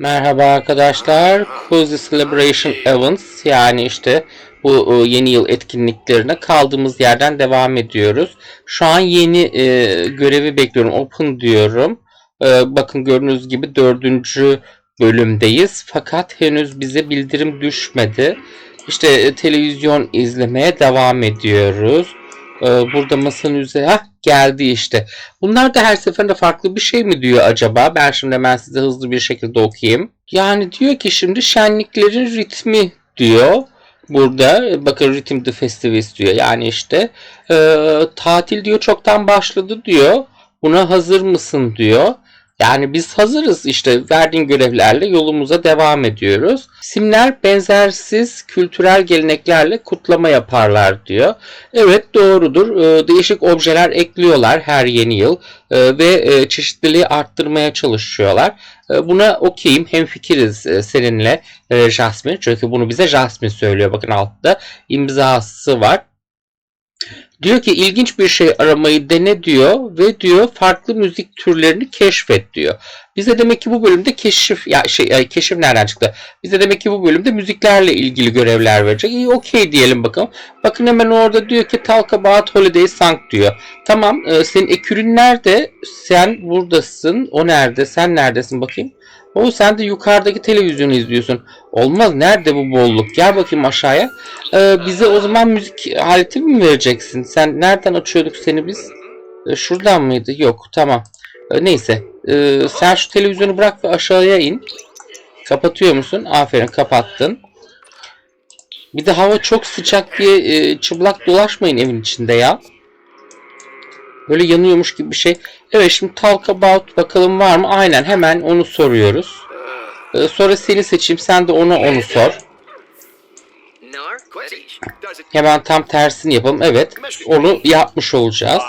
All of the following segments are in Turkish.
Merhaba arkadaşlar. Cozy Celebration Events yani işte bu e, yeni yıl etkinliklerine kaldığımız yerden devam ediyoruz. Şu an yeni e, görevi bekliyorum. Open diyorum. E, bakın gördüğünüz gibi dördüncü bölümdeyiz. Fakat henüz bize bildirim düşmedi. İşte e, televizyon izlemeye devam ediyoruz. E, burada masanın üzerine geldi işte. Bunlar da her seferinde farklı bir şey mi diyor acaba? Ben şimdi hemen size hızlı bir şekilde okuyayım. Yani diyor ki şimdi şenliklerin ritmi diyor. Burada e, bakın Rhythm the Festivities diyor. Yani işte e, tatil diyor çoktan başladı diyor. Buna hazır mısın diyor. Yani biz hazırız işte verdiğin görevlerle yolumuza devam ediyoruz. Simler benzersiz kültürel geleneklerle kutlama yaparlar diyor. Evet doğrudur. Ee, Değişik objeler ekliyorlar her yeni yıl Ee, ve e, çeşitliliği arttırmaya çalışıyorlar. Ee, Buna okeyim. Hemfikiriz e, seninle e, Jasmine. Çünkü bunu bize Jasmine söylüyor. Bakın altta imzası var. Diyor ki ilginç bir şey aramayı dene diyor ve diyor farklı müzik türlerini keşfet diyor. Bize demek ki bu bölümde keşif ya şey keşif nereden çıktı? Bize demek ki bu bölümde müziklerle ilgili görevler verecek. İyi okey diyelim bakalım. Bakın hemen orada diyor ki Talk About Holiday Song diyor. Tamam e, senin ekürün nerede? Sen buradasın. O nerede? Sen neredesin bakayım? O sen de yukarıdaki televizyonu izliyorsun. Olmaz. Nerede bu bolluk? Gel bakayım aşağıya. Ee, bize o zaman müzik aleti mi vereceksin? Sen nereden açıyorduk seni biz? Ee, şuradan mıydı? Yok. Tamam. Ee, neyse. Ee, sen şu televizyonu bırak ve aşağıya in. Kapatıyor musun? Aferin kapattın. Bir de hava çok sıcak diye e, çıplak dolaşmayın evin içinde ya. Böyle yanıyormuş gibi bir şey. Evet şimdi talk about bakalım var mı? Aynen hemen onu soruyoruz. Ee, sonra seni seçeyim sen de ona onu sor. Hemen tam tersini yapalım. Evet onu yapmış olacağız.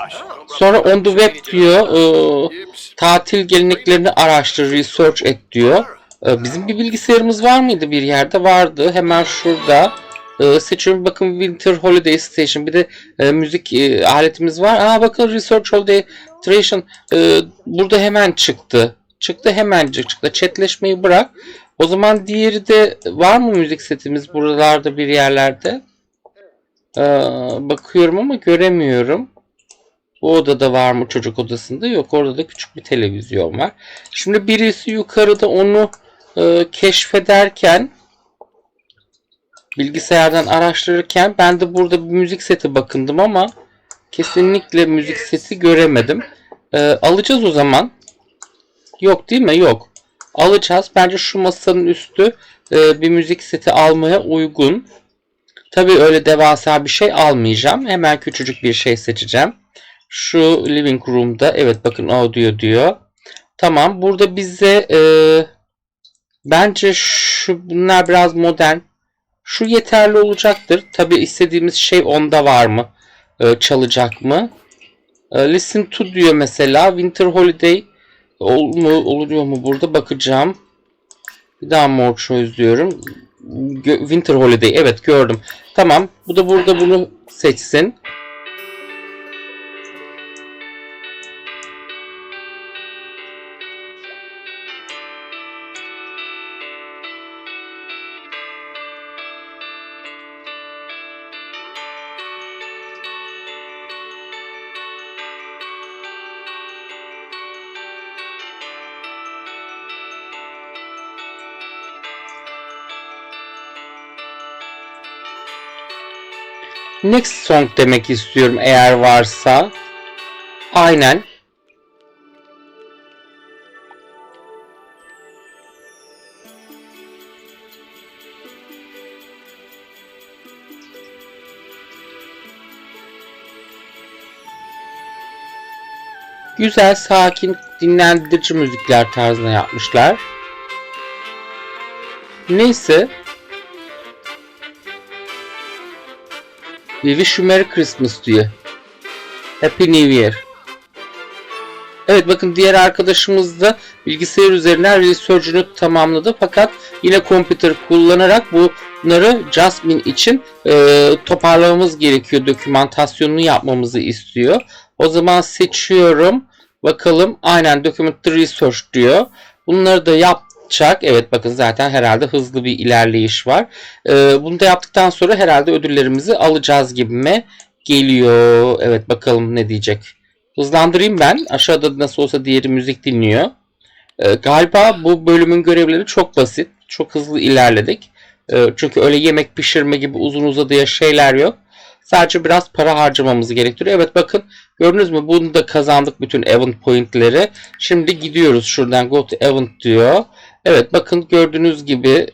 Sonra on the web diyor. e, tatil geleneklerini araştır, research et diyor. E, bizim bir bilgisayarımız var mıydı bir yerde? Vardı. Hemen şurada. E, seçiyorum bakın Winter Holiday Station. Bir de e, müzik e, aletimiz var. Aa bakın Research Holiday Station. E, burada hemen çıktı. Çıktı hemencik çıktı. Chatleşmeyi bırak. O zaman diğeri de var mı müzik setimiz buralarda bir yerlerde? E, bakıyorum ama göremiyorum. Bu odada var mı çocuk odasında? Yok orada da küçük bir televizyon var. Şimdi birisi yukarıda onu e, keşfederken bilgisayardan araştırırken ben de burada bir müzik seti bakındım ama kesinlikle müzik seti göremedim. E, alacağız o zaman. Yok değil mi? Yok. Alacağız. Bence şu masanın üstü e, bir müzik seti almaya uygun. Tabii öyle devasa bir şey almayacağım. Hemen küçücük bir şey seçeceğim. Şu living room'da evet bakın audio diyor. Tamam burada bize e, bence şu bunlar biraz modern. Şu yeterli olacaktır. Tabi istediğimiz şey onda var mı? E, çalacak mı? E, listen to diyor mesela. Winter Holiday ol mu, oluyor mu burada bakacağım. Bir daha more choice diyorum. Winter Holiday evet gördüm. Tamam bu da burada bunu seçsin. Next song demek istiyorum eğer varsa. Aynen. Güzel, sakin, dinlendirici müzikler tarzına yapmışlar. Neyse. We wish you Merry Christmas diyor. Happy New Year. Evet bakın diğer arkadaşımız da bilgisayar üzerinden research'ünü tamamladı fakat yine computer kullanarak bunları Jasmine için e, toparlamamız gerekiyor. Dokümantasyonunu yapmamızı istiyor. O zaman seçiyorum. Bakalım aynen document research diyor. Bunları da yap artacak. Evet bakın zaten herhalde hızlı bir ilerleyiş var. Ee, bunu da yaptıktan sonra herhalde ödüllerimizi alacağız gibime geliyor. Evet bakalım ne diyecek. Hızlandırayım ben. Aşağıda nasıl olsa diğeri müzik dinliyor. Ee, galiba bu bölümün görevleri çok basit. Çok hızlı ilerledik. Ee, çünkü öyle yemek pişirme gibi uzun uzadıya şeyler yok. Sadece biraz para harcamamızı gerektiriyor. Evet bakın gördünüz mü? Bunu da kazandık bütün event pointleri. Şimdi gidiyoruz şuradan go to event diyor. Evet bakın gördüğünüz gibi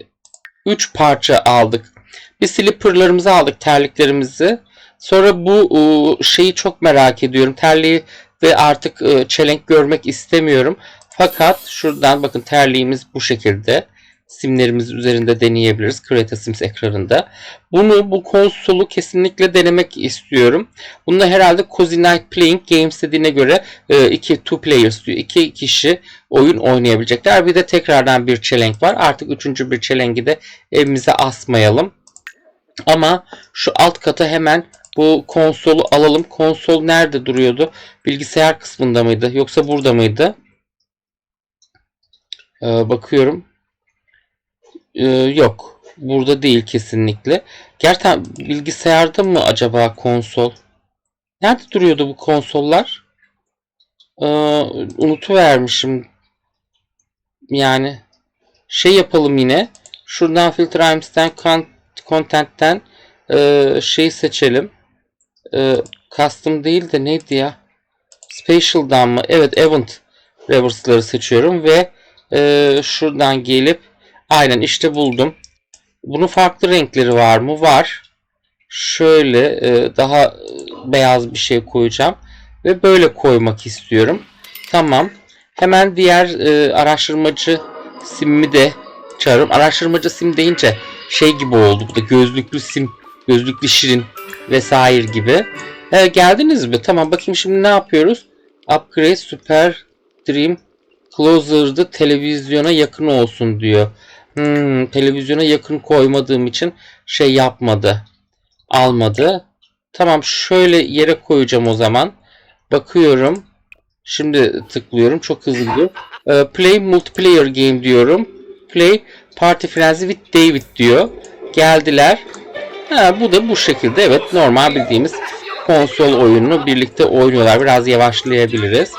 3 parça aldık. Bir slipperlarımızı aldık terliklerimizi. Sonra bu şeyi çok merak ediyorum. Terliği ve artık e, çelenk görmek istemiyorum. Fakat şuradan bakın terliğimiz bu şekilde. Simlerimiz üzerinde deneyebiliriz. Create Sims ekranında. Bunu bu konsolu kesinlikle denemek istiyorum. Bunda herhalde Cozy Night Playing Games dediğine göre e, iki two players diyor. İki kişi oyun oynayabilecekler. Bir de tekrardan bir çelenk var. Artık üçüncü bir çelengi de evimize asmayalım. Ama şu alt kata hemen bu konsolu alalım. Konsol nerede duruyordu? Bilgisayar kısmında mıydı? Yoksa burada mıydı? Ee, bakıyorum. Ee, yok. Burada değil kesinlikle. Gerçekten bilgisayarda mı acaba konsol? Nerede duruyordu bu konsollar? Ee, unutuvermişim. Yani şey yapalım yine. Şuradan Filter Imes'ten Content'ten e, şey seçelim. E, custom değil de neydi ya? Spatial'dan mı? Evet Event Reverse'ları seçiyorum ve e, şuradan gelip aynen işte buldum. Bunun farklı renkleri var mı? Var. Şöyle e, daha beyaz bir şey koyacağım. Ve böyle koymak istiyorum. Tamam. Hemen diğer e, araştırmacı simmi de çağırıyorum. Araştırmacı sim deyince şey gibi oldu. Bu da gözlüklü sim, gözlüklü şirin vesaire gibi. E, geldiniz mi? Tamam bakayım şimdi ne yapıyoruz? Upgrade Super Dream Closer'da televizyona yakın olsun diyor. Hmm, televizyona yakın koymadığım için şey yapmadı. Almadı. Tamam şöyle yere koyacağım o zaman. Bakıyorum. Şimdi tıklıyorum. Çok hızlı gidiyor. Ee, play multiplayer game diyorum. Play Party Frenzy with David diyor. Geldiler. Ha, bu da bu şekilde. Evet normal bildiğimiz konsol oyununu birlikte oynuyorlar. Biraz yavaşlayabiliriz.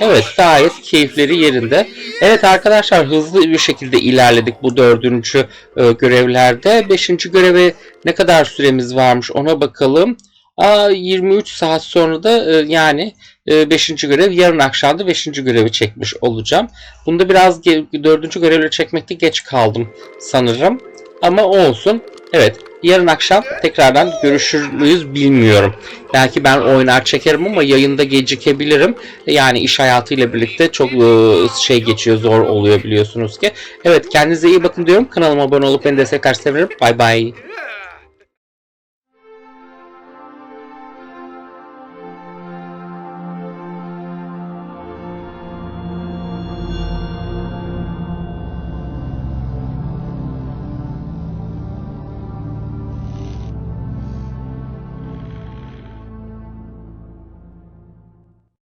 Evet gayet keyifleri yerinde. Evet arkadaşlar hızlı bir şekilde ilerledik bu dördüncü e, görevlerde. Beşinci göreve ne kadar süremiz varmış ona bakalım. Aa, 23 saat sonra da e, yani 5. görev yarın akşam da 5. görevi çekmiş olacağım. Bunda biraz 4. görevleri çekmekte geç kaldım sanırım. Ama olsun. Evet yarın akşam tekrardan görüşür müyüz bilmiyorum. Belki ben oynar çekerim ama yayında gecikebilirim. Yani iş hayatıyla birlikte çok e, şey geçiyor zor oluyor biliyorsunuz ki. Evet kendinize iyi bakın diyorum. Kanalıma abone olup beni destekler severim. Bay bay.